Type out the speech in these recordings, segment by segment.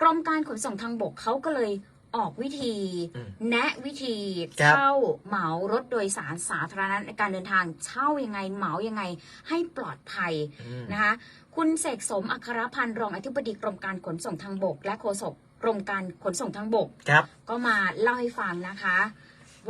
กรมการขนส่งทางบกเขาก็เลยออกวิธีอืมแนะวิธีครับ เช่าเหมารถโดยสารสาธารณะในการเดินทางเช่ายังไงเหมายังไงให้ปลอดภัย อืม นะคะคุณเสกสมอัครพันธ์รองอธิบดีกรมการขนส่งทางบก และโฆษกกรมการขนส่งทางบก ครับ ก็มาเล่าให้ฟังนะคะ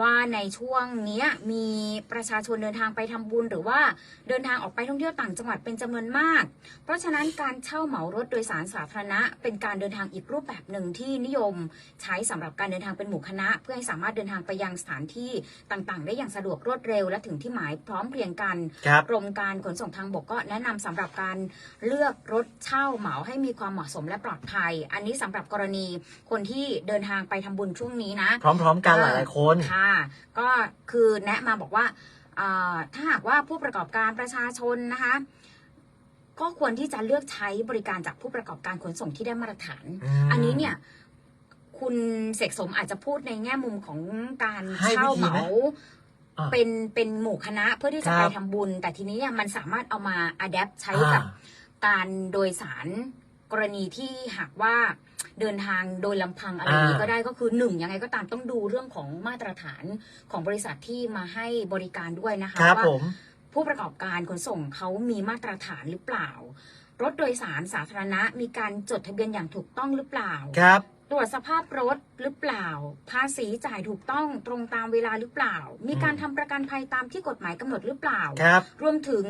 ว่าในช่วงเนี้ยมีประชาชนเดินทางไปทำบุญ หรือว่าเดินทางออกไปท่องเที่ยวต่างจังหวัดเป็นจำนวนมาก เพราะฉะนั้นการเช่าเหมารถโดยสารสาธารณะ เป็นการเดินทางอีกรูปแบบหนึ่งที่นิยม ใช้สำหรับการเดินทางเป็นหมู่คณะ เพื่อให้สามารถเดินทางไปยังสถานที่ต่างๆ ได้อย่างสะดวกรวดเร็ว และถึงที่หมายพร้อมเพรียงกันครับกรมการขนส่งทางบกก็แนะนำสำหรับการเลือกรถเช่าเหมาให้มีความเหมาะสมและปลอดภัย อันนี้สำหรับกรณีคนที่เดินทางไปทำบุญช่วงนี้นะ พร้อมๆกันหลายๆคนค่ะก็คือแนะมาบอกว่าอ่าถ้าหากว่าผู้ประกอบการประชาชนนะคะก็ควรที่จะเลือกใช้บริการจากผู้ประกอบการขนส่งที่ได้มาตรฐานอืมอันนี้เนี่ย คุณเสกสมอาจจะพูดในแง่มุมของการให้เช่าวิธีเหไหมมาอ่าเป็นเป็นหมู่คณะเพื่อที่จะครับไปทำบุญ แต่ทีนี้เนี่ยมันสามารถเอามาอัดแอปใช้อ่ากับการโดยสารกรณีที่หากว่า เดินทางโดยลำพังอะไรอย่างนี้อ่าก็ได้ก็คือหนึ่งยังไงก็ตามต้องดูเรื่องของมาตรฐานของบริษัทที่มาให้บริการด้วยนะคะครับว่าผมผู้ประกอบการขนส่งเขามีมาตรฐานหรือเปล่ารถโดยสารสาธารณะมีการจดทะเบียนอย่างถูกต้องหรือเปล่าครับ ตรวจสภาพรถหรือเปล่า ภาษีจ่ายถูกต้องตรงตามเวลาหรือเปล่า มีการทำประกันภัยตามที่กฎหมายกำหนดหรือเปล่าครับรวมถึง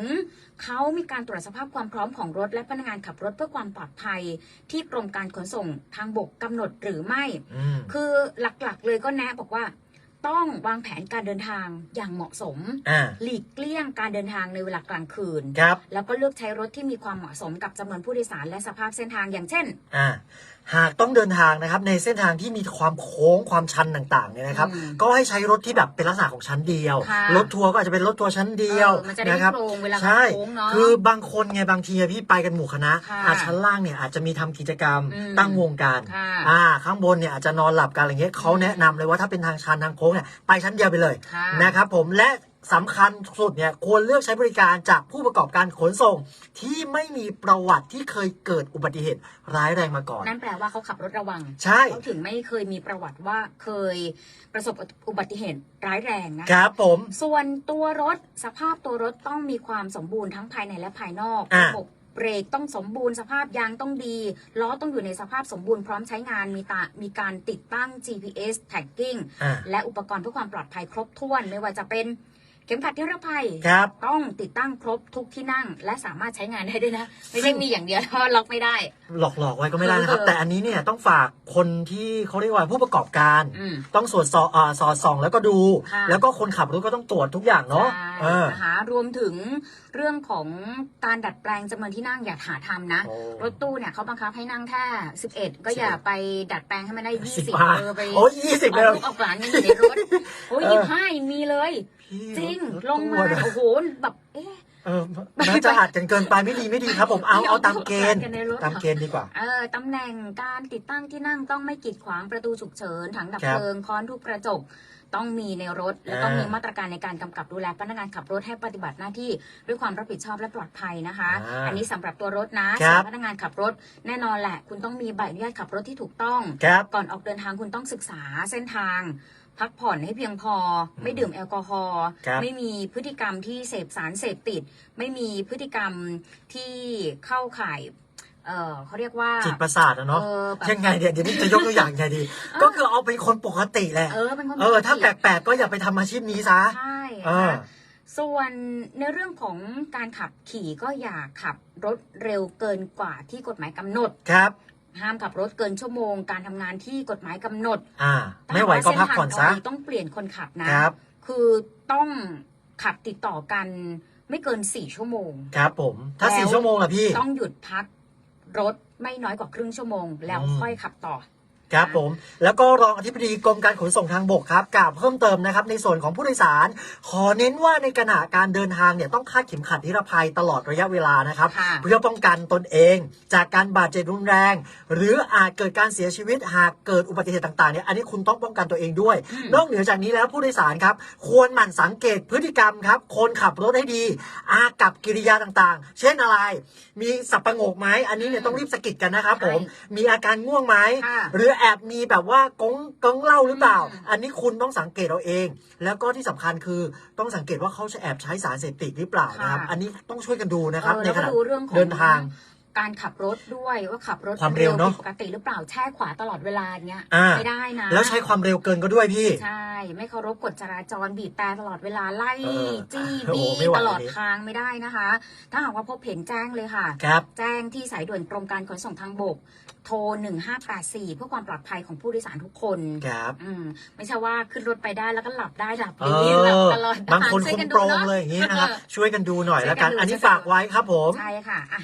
เขามีการตรวจสภาพความพร้อมของรถและพนักงานขับรถเพื่อความปลอดภัย ที่กรมการขนส่งทางบกกำหนดหรือไม่อืมคือหลักๆ เลยก็แนะบอกว่า ต้องวางแผนการเดินทางอย่างเหมาะสม อ่า หลีกเลี่ยงการเดินทางในเวลากลางคืน ครับ แล้วก็เลือกใช้รถที่มีความเหมาะสมกับจำนวนผู้โดยสารและสภาพเส้นทางอย่างเช่น อ่า หากต้องเดินทางนะครับ ในเส้นทางที่มีความโค้งความชันต่างๆเนี่ยนะครับ อืมก็ให้ใช้รถที่แบบเป็นลักษณะของชั้นเดียว ค่ะ รถทัวร์ก็อาจจะเป็นรถทัวร์ชั้นเดียวเออมันจะได้นะไม่ครับ โครงเวลาใช่ โค้งเนาะ คือบางคนไงบางทีอะพี่ไปกันหมู่คณะค่ะอาชั้นล่างเนี่ยอาจจะมีทำกิจกรรมอืมตั้งวงกันค่ะอ่า ข้างบนเนี่ยอาจจะนอนหลับกันอะไรเงี้ยเขาแนะนำเลยว่าถ้าเป็นทางชันทางโค้งเนี่ยไปชั้นเดียวไปเลยค่ะนะครับผมและสำคัญสุดเนี่ยควรเลือกใช้บริการจากผู้ประกอบการขนส่ง ที่ไม่มีประวัติที่เคยเกิดอุบัติเหตุร้ายแรงมาก่อน นั่นแปลว่าเขาขับรถระวังใช่เขาถึงไม่เคยมีประวัติว่าเคยประสบอุบัติเหตุร้ายแรงนะคคะรับผมส่วนตัวรถสภาพตัวรถต้องมีความสมบูรณ์ทั้งภายในและภายนอกอ่าระบบ เบรกต้องสมบูรณ์สภาพยางต้องดี ล้อต้องอยู่ในสภาพสมบูรณ์พร้อมใช้งานมีตามีการติดตั้ง GPS tagging อ่าและอุปกรณ์เพื่อความปลอดภัยครบถ้วนไม่ว่าจะเป็น เข็มขัดนิรภัยครับ ต้องติดตั้งครบทุกที่นั่ง และสามารถใช้งานได้ด้วยนะ ไม่ใช่มีอย่างเดียวเพราะล็อกไม่ได้ หลอกหลอกๆไว้ก็ไม่ได้นะครับเออแต่อันนี้เนี่ยต้องฝากคนที่เขาเรียกว่าผู้ประกอบการอืมต้องสวดสอบอ่าสอดส่องแล้วก็ดูค่ะแล้วก็คนขับรถก็ต้องตรวจทุกอย่างเนาะใช่เออนะคะรวมถึงเรื่องของการดัดแปลงจำนวนที่นั่งอย่าหาทำนะโอ้รถตู้เนี่ยเขาบังคับให้นั่งแค่11 ก็อย่าไปดัดแปลงให้มันได้สิบ20ห้าเออไปโอ้ยยี่สิบเอาเลยลูกเอาหลานกันอยู่ในรถโอ้ยเออยี่ห้ามีเลยพี่ จริงรถลงมาตู้อะโอ้โหแบบเอ๊ะเออน่าจะอัดกันเกินไปไม่ดีไม่ดีครับ ผมเอาไม่เอาเอาตามเกณฑ์กันในรถตามเกณฑ์ดีกว่า เออตำแหน่งการติดตั้งที่นั่งต้องไม่กีดขวางประตูฉุกเฉินถังดับครับเพลิงค้อนทุบกระจกต้องมีในรถ แล้วก็อ่ามีมีมาตรการในการกำกับดูแลพนักงานขับรถให้ปฏิบัติหน้าที่ด้วยความรับผิดชอบและปลอดภัยนะคะอ่าอันนี้สำหรับตัวรถนะครับส่วนพนักงานขับรถแน่นอนแหละ คุณต้องมีใบอนุญาตขับรถที่ถูกต้องครับก่อนออกเดินทางคุณต้องศึกษาเส้นทาง พักผ่อนให้เพียงพอ ไม่ดื่มแอลกอฮอล์ครับไม่มีพฤติกรรมที่เสพสารเสพติด ไม่มีพฤติกรรมที่เข้าข่ายเออเขาเรียกว่าจิตประสาทอะเนาะเออแบบยังไงเดี๋ยวเดี๋ยวนี้จะยกตัวอย่างไงดี ก็คือเอาเป็นคนปกติแหละเออเป็นคนเออถ้าปแกติปลกๆก็อย่าไปทำอาชีพนี้ซะใช่เอนะอคะส่วนในเรื่องของการขับขี่ก็อย่าขับรถเร็วเกินกว่าที่กฎหมายกำหนดครับ ห้ามขับรถเกินชั่วโมง การทำงานที่กฎหมายกำหนด อ่า ไม่ไหวก็พักผ่อนซะถ้าว่าเส้ทางไกลต้องเปลี่ยนคนขับนะครับ คือต้องขับติดต่อกันไม่เกินสี่ชั่วโมง ครับผม ถ้าแล้วสี่ชั่วโมงล่ะพี่ ต้องหยุดพักรถไม่น้อยกว่าครึ่งชั่วโมง แล้วอืมค่อยขับต่อ ครับผม แล้วก็รองอธิบดีกรมการขนส่งทางบกครับกล่าวเพิ่มเติมนะครับในส่วนของผู้โดยสาร ขอเน้นว่าในขณะการเดินทางเนี่ยต้องคาดเข็มขัดนิรภัยตลอดระยะเวลานะครับค่ะเพื่อป้องกันตนเอง จากการบาดเจ็บรุนแรง หรืออาจเกิดการเสียชีวิตหากเกิดอุบัติเหตุต่างๆเนี่ยอันนี้คุณต้องป้องกันตัวเองด้วยอืมนอกเหนือจากนี้แล้วผู้โดยสารครับควรหมั่นสังเกตพฤติกรรมครับคนขับรถให้ดี อากับกิริยาต่างๆ เช่นอะไร มีสับประงกไหมอันนี้เนี่ยต้องรีบสะกิดกันนะครับผมมีอาการง่วงไหมค่ะหรือแอบมีแบบว่ากงกงเหล่าหรือเปล่าอืมอันนี้คุณต้องสังเกตเอาเอง แล้วก็ที่สำคัญคือต้องสังเกตว่าเขาจะแอบใช้สารเสพติดหรือเปล่านะครับค่ะอันนี้ต้องช่วยกันดูนะครับเออในแล้วขก็ณะดูเรื่องของเดินทาง การขับรถด้วยว่าขับรถความเร็วเนอะผิดปกติหรือเปล่าแช่ขวาตลอดเวลาเนี้ยอ่าไม่ได้นะแล้วใช้ความเร็วเกินก็ด้วยพี่ใช่ไม่เคารพกฎจราจรบีบแต่ตลอดเวลาไล่เออจี้โอ้โหบี้ไม่ไหวตลอดอันนี้ทางไม่ได้นะคะ ถ้าหากว่าพบเห็นแจ้งเลยค่ะครับแจ้งที่สายด่วนกรมการขนส่งทางบกโทร 1584 เพื่อความปลอดภัยของผู้โดยสารทุกคนครับอืมไม่ใช่ว่าขึ้นรถไปได้แล้วก็หลับได้หลับเอเลยหลับอตลอดบางคนช่วยคุกัมดูโปรงนะเลยอย่างนี้นะครับเออช่วยกันดูหน่อยแล้วกันช่วยกันดูอันนี้ช่วยกันดูฝากไว้ครับผม ใช่ค่ะอะ